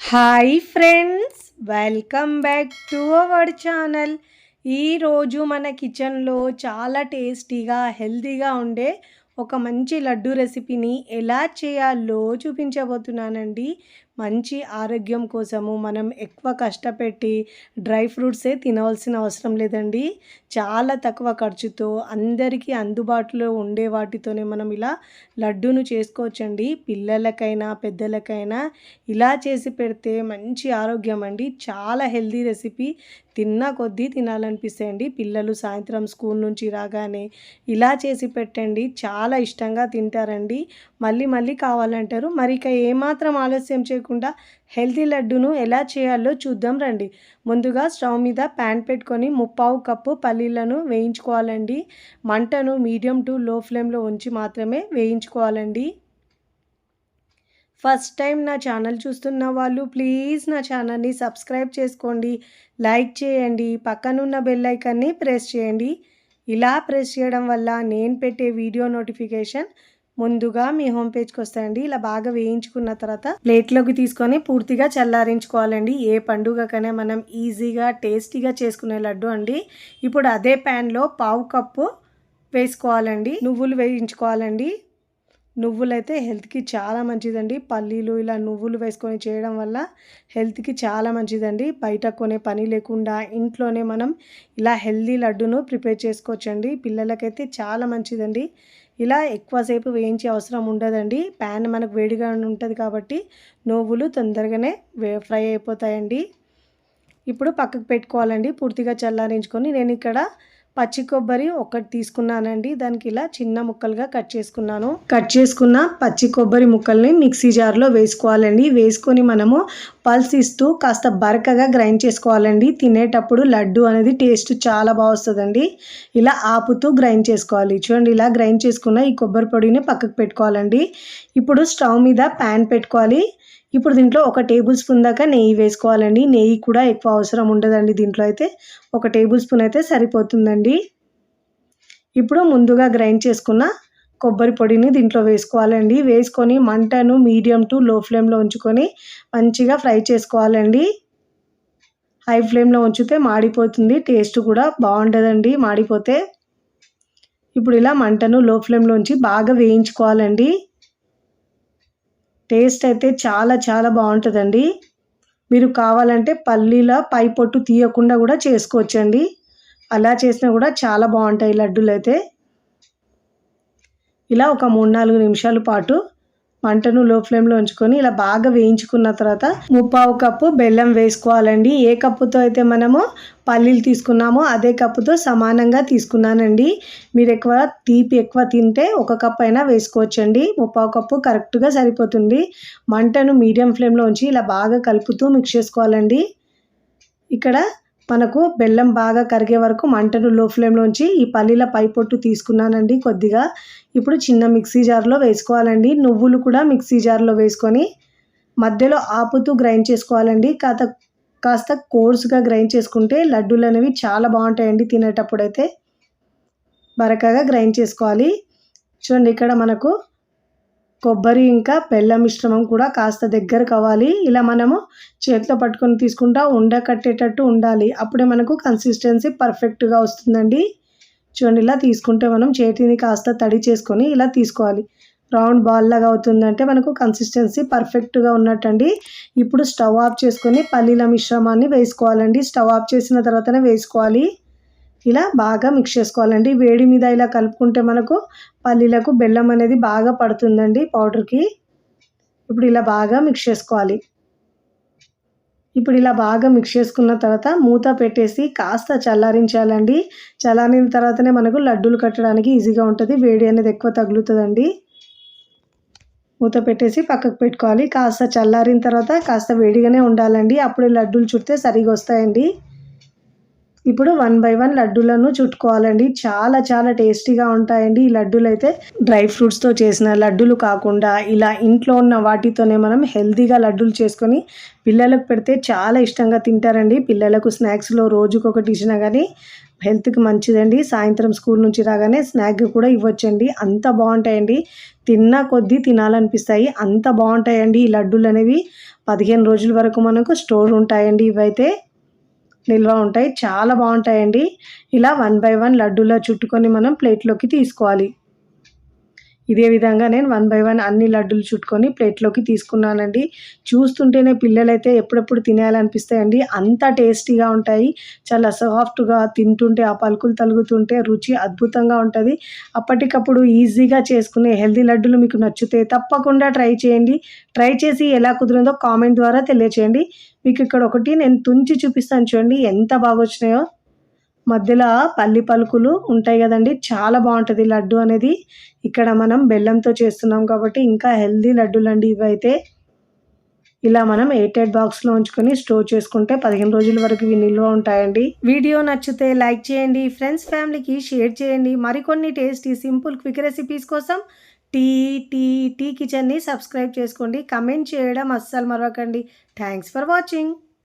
Hi friends welcome back to our channel. ఈరోజు మన కిచెన్లో చాలా టేస్టీగా హెల్తీగా ఉండే ఒక మంచి లడ్డు రెసిపీని ఎలా చేయాలో చూపించబోతున్నానండి. మంచి ఆరోగ్యం కోసము మనం ఎక్కువ కష్టపెట్టి డ్రై ఫ్రూట్సే తినవలసిన అవసరం లేదండి. చాలా తక్కువ ఖర్చుతో అందరికీ అందుబాటులో ఉండే వాటితోనే మనం ఇలా లడ్డూను చేసుకోవచ్చండి. పిల్లలకైనా పెద్దలకైనా ఇలా చేసి పెడితే మంచి ఆరోగ్యం అండి. చాలా హెల్దీ రెసిపీ తిన్నా కొద్దీ తినాలనిపిస్తాయండి. పిల్లలు సాయంత్రం స్కూల్ నుంచి రాగానే ఇలా చేసి పెట్టండి. చాలా ఇష్టంగా తింటారండి. మళ్ళీ మళ్ళీ కావాలంటారు. మరి ఇక ఏమాత్రం ఆలస్యం చేయకుండా హెల్తీ లడ్డును ఎలా చేయాలో చూద్దాం రండి. ముందుగా స్టవ్ మీద ప్యాన్ పెట్టుకొని ముప్పావు కప్పు పల్లీలను వేయించుకోవాలండి. మంటను మీడియం టు లో ఫ్లేమ్లో ఉంచి మాత్రమే వేయించుకోవాలండి. ఫస్ట్ టైం నా ఛానల్ చూస్తున్న వాళ్ళు ప్లీజ్ నా ఛానల్ని సబ్స్క్రైబ్ చేసుకోండి. లైక్ చేయండి. పక్కనున్న బెల్ ఐకాన్ని ప్రెస్ చేయండి. ఇలా ప్రెస్ చేయడం వల్ల నేను పెట్టే వీడియో నోటిఫికేషన్ ముందుగా మీ హోమ్ పేజ్కి వస్తాయండి. ఇలా బాగా వేయించుకున్న తర్వాత ప్లేట్లోకి తీసుకొని పూర్తిగా చల్లారించుకోవాలండి. ఏ పండుగకనే మనం ఈజీగా టేస్టీగా చేసుకునే లడ్డు అండి. ఇప్పుడు అదే ప్యాన్లో పావు కప్పు వేసుకోవాలండి. నువ్వులు వేయించుకోవాలండి. నువ్వులైతే హెల్త్కి చాలా మంచిదండి. పల్లీలు ఇలా నువ్వులు వేసుకొని చేయడం వల్ల హెల్త్కి చాలా మంచిదండి. బయట కొనే పని లేకుండా ఇంట్లోనే మనం ఇలా హెల్దీ లడ్డును ప్రిపేర్ చేసుకోవచ్చండి. పిల్లలకైతే చాలా మంచిదండి. ఇలా ఎక్కువసేపు వేయించే అవసరం ఉండదండి. ప్యాన్ మనకు వేడిగా ఉంటుంది కాబట్టి నువ్వులు తొందరగానే ఫ్రై అయిపోతాయండి. ఇప్పుడు పక్కకు పెట్టుకోవాలండి. పూర్తిగా చల్లారించుకొని నేను ఇక్కడ పచ్చి కొబ్బరి ఒకటి తీసుకున్నానండి. దానికి ఇలా చిన్న ముక్కలుగా కట్ చేసుకున్నాను. కట్ చేసుకున్న పచ్చి కొబ్బరి ముక్కల్ని మిక్సీ జార్లో వేసుకోవాలండి. వేసుకొని మనము పల్స్ ఇస్తూ కాస్త బరకగా గ్రైండ్ చేసుకోవాలండి. తినేటప్పుడు లడ్డు అనేది టేస్ట్ చాలా బాగుస్తుందండి ఇలా ఆపుతూ గ్రైండ్ చేసుకోవాలి. చూడండి ఇలా గ్రైండ్ చేసుకున్న ఈ కొబ్బరి పొడిని పక్కకు పెట్టుకోవాలండి. ఇప్పుడు స్టవ్ మీద ప్యాన్ పెట్టుకోవాలి. ఇప్పుడు దీంట్లో ఒక టేబుల్ స్పూన్ దాకా నెయ్యి వేసుకోవాలండి. నెయ్యి కూడా ఎక్కువ అవసరం ఉండదండి దీంట్లో అయితే. ఒక టేబుల్ స్పూన్ అయితే సరిపోతుందండి. ఇప్పుడు ముందుగా గ్రైండ్ చేసుకున్న కొబ్బరి పొడిని దీంట్లో వేసుకోవాలండి. వేసుకొని మంటను మీడియం టు లో ఫ్లేమ్లో ఉంచుకొని మంచిగా ఫ్రై చేసుకోవాలండి. హై ఫ్లేమ్లో ఉంచితే మాడిపోతుంది. టేస్ట్ కూడా బాగుండదండి మాడిపోతే. ఇప్పుడు ఇలా మంటను లో ఫ్లేమ్లో ఉంచి బాగా వేయించుకోవాలండి. టేస్ట్ అయితే చాలా చాలా బాగుంటుందండి. మీరు కావాలంటే పల్లీల పై పొట్టు తీయకుండా కూడా చేసుకోవచ్చండి. అలా చేసినా కూడా చాలా బాగుంటాయి లడ్డూలు అయితే ఇలా ఒక మూడు నాలుగు నిమిషాల పాటు మంటను లో ఫ్లేమ్లో ఉంచుకొని ఇలా బాగా వేయించుకున్న తర్వాత ముప్పావు కప్పు బెల్లం వేసుకోవాలండి. ఏ కప్పుతో అయితే మనము పల్లీలు తీసుకున్నామో అదే కప్పుతో సమానంగా తీసుకున్నానండి. మీరు ఎక్కువ తీపి ఎక్కువ తింటే ఒక కప్ అయినా వేసుకోవచ్చండి. ముప్పావు కప్పు కరెక్ట్గా సరిపోతుంది. మంటను మీడియం ఫ్లేమ్లో ఉంచి ఇలా బాగా కలుపుతూ మిక్స్ చేసుకోవాలండి. ఇక్కడ మనకు బెల్లం బాగా కరిగే వరకు మంటను లో ఫ్లేమ్లోంచి ఈ పల్లీల పై పొట్టు తీసుకున్నానండి కొద్దిగా. ఇప్పుడు చిన్న మిక్సీ జార్లో వేసుకోవాలండి. నువ్వులు కూడా మిక్సీ జార్లో వేసుకొని మధ్యలో ఆపుతూ గ్రైండ్ చేసుకోవాలండి. కాస్త కాస్త కోర్సుగా గ్రైండ్ చేసుకుంటే లడ్డూలు అనేవి చాలా బాగుంటాయండి తినేటప్పుడు అయితే బరకగా గ్రైండ్ చేసుకోవాలి. చూడండి ఇక్కడ మనకు కొబ్బరి ఇంకా బెల్లం మిశ్రమం కూడా కాస్త దగ్గర కావాలి. ఇలా మనము చేతిలో పట్టుకొని తీసుకుంటా ఉండ కట్టేటట్టు ఉండాలి. అప్పుడే మనకు కన్సిస్టెన్సీ పర్ఫెక్ట్గా వస్తుందండి. చూడండి ఇలా తీసుకుంటే మనం చేతిని కాస్త తడి చేసుకొని ఇలా తీసుకోవాలి. రౌండ్ బాల్ లాగా అవుతుందంటే మనకు కన్సిస్టెన్సీ పర్ఫెక్ట్గా ఉన్నట్టండి. ఇప్పుడు స్టవ్ ఆఫ్ చేసుకొని పల్లీల మిశ్రమాన్ని వేసుకోవాలండి. స్టవ్ ఆఫ్ చేసిన తర్వాతనే వేసుకోవాలి. ఇలా బాగా మిక్స్ చేసుకోవాలండి. వేడి మీద ఇలా కలుపుకుంటే మనకు పల్లీలకు బెల్లం అనేది బాగా పడుతుందండి పౌడర్కి. ఇప్పుడు ఇలా బాగా మిక్స్ చేసుకోవాలి. ఇప్పుడు ఇలా బాగా మిక్స్ చేసుకున్న తర్వాత మూత పెట్టేసి కాస్త చల్లారించాలండి. చల్లారిన తర్వాతనే మనకు లడ్డూలు కట్టడానికి ఈజీగా ఉంటుంది. వేడి అనేది ఎక్కువ తగులుతుందండి. మూత పెట్టేసి పక్కకు పెట్టుకోవాలి. కాస్త చల్లారిన తర్వాత కాస్త వేడిగానే ఉండాలండి. అప్పుడే లడ్డూలు చుడితే సరిగా వస్తాయండి. ఇప్పుడు వన్ బై వన్ లడ్డూలను చుట్టుకోవాలండి. చాలా చాలా టేస్టీగా ఉంటాయండి ఈ లడ్డూలు అయితే డ్రై ఫ్రూట్స్తో చేసిన లడ్డూలు కాకుండా ఇలా ఇంట్లో ఉన్న వాటితోనే మనం హెల్తీగా లడ్డూలు చేసుకొని పిల్లలకు పెడితే చాలా ఇష్టంగా తింటారండి. పిల్లలకు స్నాక్స్లో రోజుకొకటి ఇచ్చినా కానీ హెల్త్కి మంచిదండి. సాయంత్రం స్కూల్ నుంచి రాగానే స్నాక్ కూడా ఇవ్వచ్చండి. అంత బాగుంటాయండి. తిన్న కొద్దీ తినాలనిపిస్తాయి. అంత బాగుంటాయండి ఈ లడ్డూలు అనేవి పదిహేను రోజుల వరకు మనకు స్టోర్ ఉంటాయండి ఇవైతే. నిల్వ ఉంటాయి. చాలా బాగుంటాయండి. ఇలా వన్ బై వన్ లడ్డూలో చుట్టుకొని మనం ప్లేట్లోకి తీసుకోవాలి. ఇదే విధంగా నేను వన్ బై వన్ అన్ని లడ్డూలు చుట్టుకొని ప్లేట్లోకి తీసుకున్నానండి. చూస్తుంటేనే పిల్లలైతే ఎప్పుడెప్పుడు తినేయాలనిపిస్తాయండి. అంత టేస్టీగా ఉంటాయి. చాలా సాఫ్ట్గా తింటుంటే ఆ పలుకులు తలుగుతుంటే రుచి అద్భుతంగా ఉంటుంది. అప్పటికప్పుడు ఈజీగా చేసుకునే హెల్తీ లడ్డూలు మీకు నచ్చితే తప్పకుండా ట్రై చేయండి. ట్రై చేసి ఎలా కుదిరిందో కామెంట్ ద్వారా తెలియచేయండి. మీకు ఇక్కడ ఒకటి నేను తుంచి చూపిస్తాను చూడండి. ఎంత బాగా వచ్చినాయో మధ్యలో పల్లి పలుకులు ఉంటాయి కదండి. చాలా బాగుంటుంది లడ్డు అనేది. ఇక్కడ మనం బెల్లంతో చేస్తున్నాం కాబట్టి ఇంకా హెల్దీ లడ్డూలు అండి ఇవైతే. ఇలా మనం ఎయిటెడ్ బాక్స్లో ఉంచుకొని స్టోర్ చేసుకుంటే పదిహేను రోజుల వరకు ఇవి నిల్వ ఉంటాయండి. వీడియో నచ్చితే లైక్ చేయండి ఫ్రెండ్స్ ఫ్యామిలీకి షేర్ చేయండి. మరికొన్ని టేస్టీ సింపుల్ క్విక్ రెసిపీస్ కోసం టీ టీ టీ కిచెన్ని సబ్స్క్రైబ్ చేసుకోండి. కమెంట్ చేయడం అస్సలు మరవకండి. Thanks for watching.